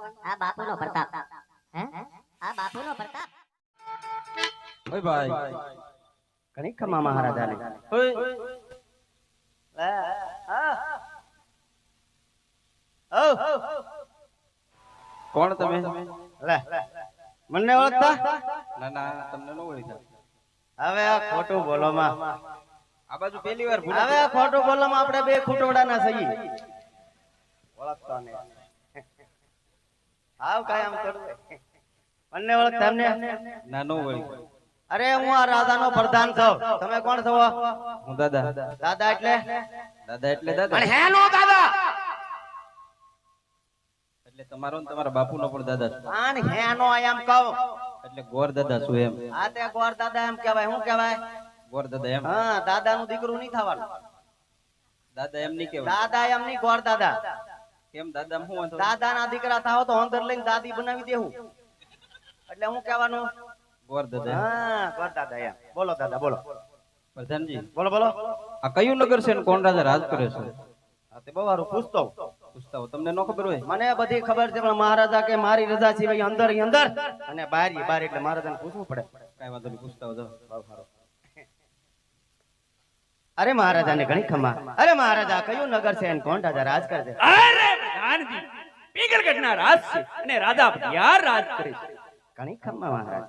આ બાપુનો પ્રતાપ. હે? આ બાપુનો પ્રતાપ. ઓય ભાઈ. ઘણી ખમા મહારાજાને. ઓય. કોણ તમે? લે. મને ઓળખતા? ના ના તમને ન ઓળખતા. હવે આ ખોટું બોલો માં આ બાજુ પહેલી વાર હવે આ ખોટું બોલો માં આપણે બે ખૂટોડાના સહી ઓળખતા ને હાવ કાંઈ આમ કરું મને ઓળખતા એમને ના નો અરે હું આ રાધાનો પ્રધાન છું. તમે કોણ છો? હું દાદા. દાદા એટલે? દાદા એટલે દાદા. પણ હે નો દાદા? એટલે તમારો ને તમારા બાપુનો પણ દાદા પણ આન હે નો આમ કહો. એટલે ગોર દાદા છું એમ. આ તે ગોર દાદા એમ કહેવાય. શું કહેવાય? ગોર દાદા એમ. હા દાદાનું દીકરું નહીં થવાનું. દાદા એમ નહીં કહેવાય દાદા એમ નહીં ગોર દાદા. કેમ દાદા હું દાદા ના દીકરા થાવ તો અંદર લઈને દાદી બનાવી દેવું. એટલે હું કહેવાનું? ગોર દાદા. હા ગોર દાદા એમ. બોલો દાદા બોલો. પ્રધાનજી. બોલો બોલો. આ કયું નગર છે ને કોણ રાજા રાજ કરે છે? આ તે બહુ સારું. પૂછતો પૂછતો તમને ન ખબર હોય? મને બધી ખબર છે પણ મહારાજા કે મારી રજા સિવાય અંદર અંદર. અને બહાર બહાર એટલે મહારાજાને પૂછવું પડે. કઈ વાંધો નહીં પૂછતા હો બહુ સારું. અરે મહારાજાને ઘણી ખમા. અરે મહારાજા કયું નગર છે અને કોણ રાજા? રાજ કરે છે અરે પ્રધાનજી પીગલગઢના રાજ છે અને રાજા ભિયાર રાજ કરે છે. ઘણી ખમા મહારાજ.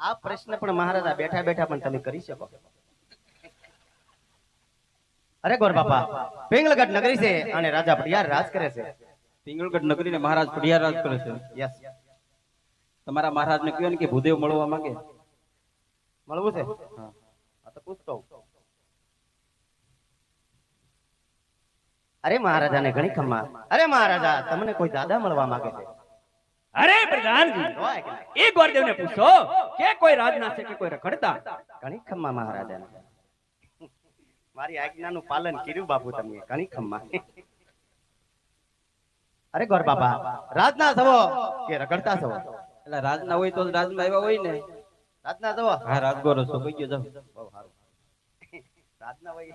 આ પ્રશ્ન પણ મહારાજા બેઠા બેઠા પણ તમે કરી શકો. અરે ગોર બાપા પિંગલગઢ નગરી છે અને રાજા પટિયાર રાજ કરે છે. પિંગળગઢ નગરીને મહારાજ પડિયાર રાજ કરે છે? યસ. તમારા મહારાજ ને કહ્યું ને કે ભૂદેવ મળવા માંગે? મળવું છે? હા. હા તો પૂછતો હોઉં. અરે મહારાજાને ઘણી ખમા અરે મહારાજા તમને કોઈ દાદા મળવા માંગે છે? અરે પ્રધાનજી? એ ગોરદેવને પૂછો કે કોઈ રાજના છે કે કોઈ રખડતા? ઘણી ખમ્મા મહારાજાને. મારી આજ્ઞાનું પાલન કર્યું બાપુ તમે ઘણી ખમ્મા. અરે ગોર બાપા રાજના થવો કે રગડતા થવો એટલે રાજના હોય તો રાજના રાજમાં આવ્યા હોય ને. રાજના થવો હા રાજગોરો છો કઈ ગયો જાવ બહુ સારું. રાજના હોય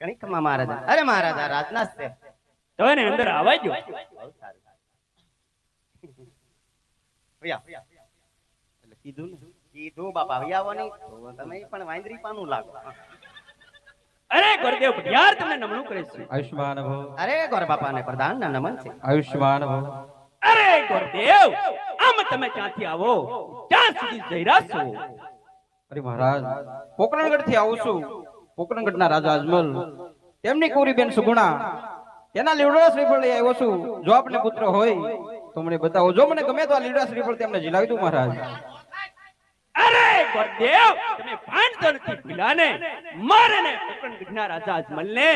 ઘણી મહારાજા. અરે મહારાજા રાજના જ છે. તો એને અંદર આવવા જો. કીધું ને. કીધું બાપા વિયાવો નહીં. તમે પણ વાંદરી પાનું લાગો. અરે ગોરદેવ યાર તમને નમણું કરે છે. આયુષ્માન ભવ અરે ગોર બાપાને પ્રધાનના નમન છે. આયુષ્માન ભવ અરે ગોરદેવ આમ તમે ક્યાંથી આવો? ક્યાં સુધી જઈ રહ્યા છો? અરે મહારાજ કોકરણગઢથી આવું છું. પોકરણગઢ ના રાજા અજમલ. તેમની કુરી બેન સુગુણા. તેના લીવડા શ્રીફળ લઈ આવ્યો છું. જો આપને પુત્ર હોય તો મને બતાવો. જો મને ગમે તો આ લીવડા શ્રીફળ તેમને જીલાવી દઉં મહારાજ. અરે ગોરદેવ તમે ભાંડતો નથી પેલાને મારે ને કોકણ રાજા અજમલને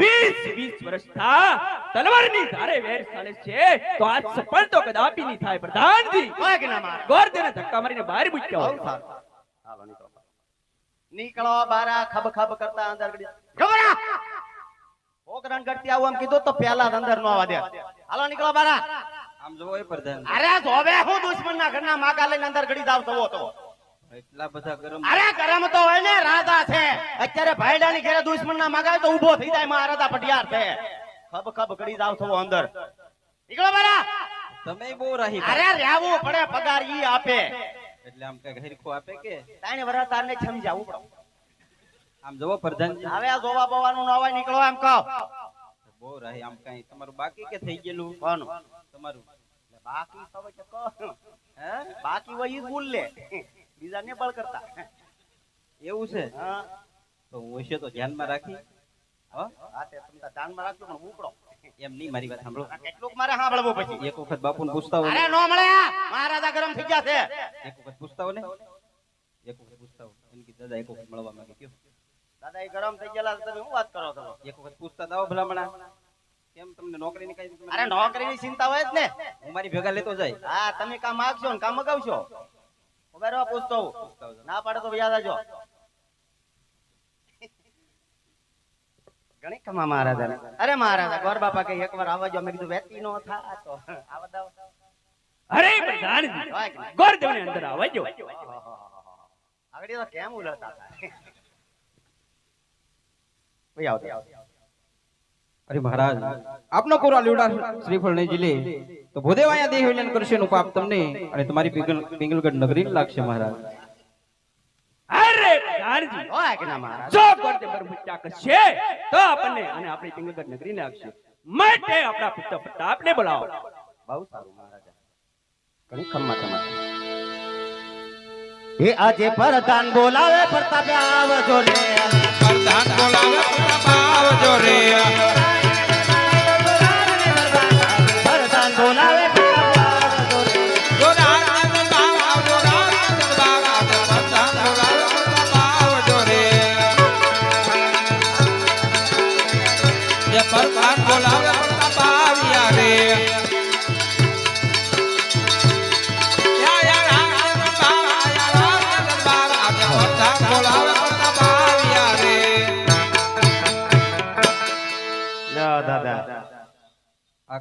20 20 વર્ષ થા. તલવારની ધારે વેર ચાલે છે. તો આજ સફળ તો કદાપી નહીં થાય પ્રધાનજી. હોય કે ના મારે ગોરદેવને ધક્કા મારીને બહાર મૂક્યો બહુ સારું. હાલો નીકળો. નીકળો બારા ખબ ખબ કરતા અંદર ગડી. ઓકરણ કરતી આવું એમ કીધું તો પહેલા અંદર નો આવવા દે. હાલો નીકળો બારા. આમ જોવો એ પ્રધાન. અરે જોવે હું દુશ્મન ના ઘરના માગા લઈને અંદર ગડી જાવ તવો તો. એટલા બધા ગરમ અરે ગરમ તો હોય ને રાજા છે. અત્યારે ભાઈડા ની ઘરે દુશ્મન ના માગા તો ઊભો થઈ જાય મહારાજા પટિયાર છે. ખબ ખબ ગડી જાવ તો અંદર. નીકળો બારા. તમે બહુ રહી અરે રહેવું પડે પગાર ઈ આપે. એટલે આમ કઈ હરખું આપે કે? તાણે વરા ને સમજાવું આમ જોવો પ્રધાનજી. હવે આ જોવા બોવાનું નવા નીકળો એમ કહો. બહુ રાહી આમ કઈ તમારું બાકી કે થઈ ગયેલું? કોનું? તમારું. બાકી તો કે કહો. હે? બાકી વહી બોલ લે. બીજા ને બળ કરતા. એવું છે? હા. તો હું હશે તો ધ્યાનમાં રાખી. હા? હા તે તમને ધ્યાનમાં રાખજો પણ ઉપડો. એમ નહીં મારી વાત સાંભળો. કેટલુંક મારે સાંભળવું પછી એક વખત બાપુને પૂછતા હો અરે નો. મળે મહારાજા ગરમ થઈ ગયા છે. એક વખત પૂછતા હો ને. એક વખત પૂછતા હો એમ કે દાદા એક વખત મળવા માંગે. કયો? દાદા એ ગરમ થઈ ગયેલા તમે શું વાત કરો છો? એક વખત પૂછતા દાવો ભલામણા. કેમ તમને નોકરીની કઈ અરે નોકરીની ચિંતા હોય જ ને. હું મારી ભેગા લેતો જાય. હા તમે કામ આગશો ને કામ મગાવશો? ઊભા પૂછતો. ના પાડે તો યાદ આવજો. ઘણી કમા મહારાજા અરે મહારાજા ગોર બાપા કે એકવાર આવજો મેં કીધું વેતી નો થા. તો આવા દાવ અરે પ્રધાન ગોર નહીં? અંદર આવવા જો. આગળ તો કેમ ઉલટા હતા ભઈ આવતા અરે મહારાજ આપનો કોરો લીવડા શ્રીફળ નહીં જીલે તો ભૂદેવ અહીંયા દેહ વિલન કરશે નું પાપ તમને અને તમારી પિંગલ- પિંગલગઢ નગરી લાગશે મહારાજ. અરે પ્રધાનજી હોય કે ના મહારાજ જો ગોરદેવ બરમુચ્ચા કરશે તો આપણને અને આપણી પિંગલગઢ નગરીને આવશે. માટે આપણા પુત્ર પ્રતાપને બોલાવો. બહુ સારું મહારાજા. ઘણી ખમ્મા તમારે એ આજે પરદાન બોલાવે પ્રતાપ આવજો રે. પ્રધાન બોલાવે પ્રતાપ આવજો રે.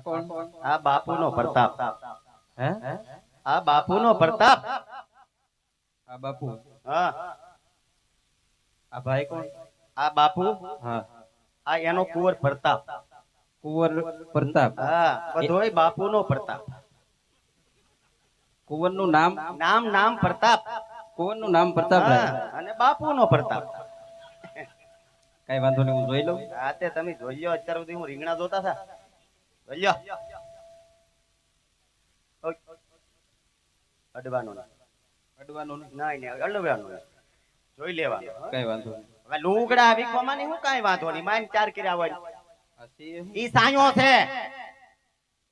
કોણ આ બાપુનો પ્રતાપ. હે? આ બાપુનો પ્રતાપ. આ બાપુ. હા. આ ભાઈ કોણ? આ બાપુ? હા. આ એનો કુંવર પ્રતાપ. કુંવર પ્રતાપ. હા બધોય બાપુનો પ્રતાપ. કુંવરનું નામ? નામ નામ પ્રતાપ. કુંવરનું નામ પ્રતાપ હા, અને બાપુનો પ્રતાપ. કઈ વાંધો નહીં હું જોઈ લઉં. તે તમે જોઈ લો અત્યાર સુધી હું રીંગણા જોતા હતા. અડવાનો નહીં. અડવાનું નહીં. નહીં નહીં અડવાનો જોઈ લેવાનું કઈ વાંધો હવે લુગડા વીખવામાં નહીં હું કાંઈ વાંધો નહીં. માન ચાર કર્યા હોય. આ સિંહ હું? ઈ સાયો છે.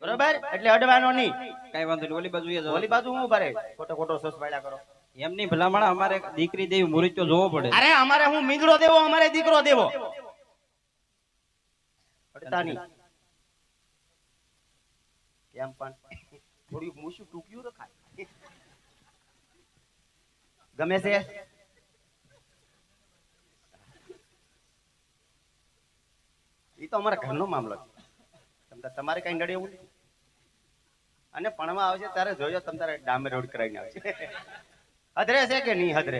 બરોબર? એટલે અડવાનો નહીં. કઈ વાંધો નહીં. ઓલી બાજુ એ ઓલી બાજુ હું ભરે ખોટો ખોટો સસવાડ્યા કરો. એમ નહીં ભલામણ અમારે દીકરી દેવી મુરીચો જોવો પડે. અરે અમારે હું મીંદડો દેવો અમારે દીકરો દેવો. અડતા નહીં. કેમ પણ. થોડું મૂછું ટૂંક્યું રખાય ગમે છે? એ તો અમારા ઘરનો મામલો છે. તમ તમારે કઈ નડે એવું અને પણમાં આવશે ત્યારે જોજો તમે તારે ડામે રોડ કરાવીને આવશે હદરે છે કે નહીં હદરે?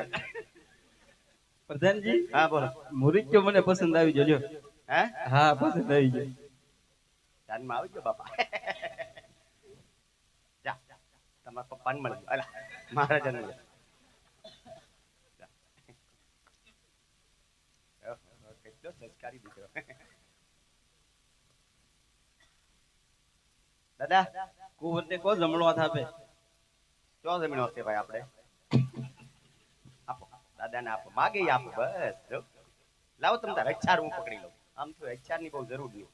પ્રધાનજી? હા બોલો. મુરીચો મને પસંદ આવી જોજો હે? હા પસંદ આવી જાય ધ્યાનમાં આવી ગયો બાપા. પપ્પાને અલા દીકરો દાદા, કુંવરને કો જમણો હાથ આપે? ચો જમીનો છે ભાઈ આપણે? આપો, દાદાને આપો. માગે આપો, બસ. લાવો, તમ તાર અચ્છાર હું પકડી લઉં. આમ તો અચ્છારની બહુ જરૂર નહીં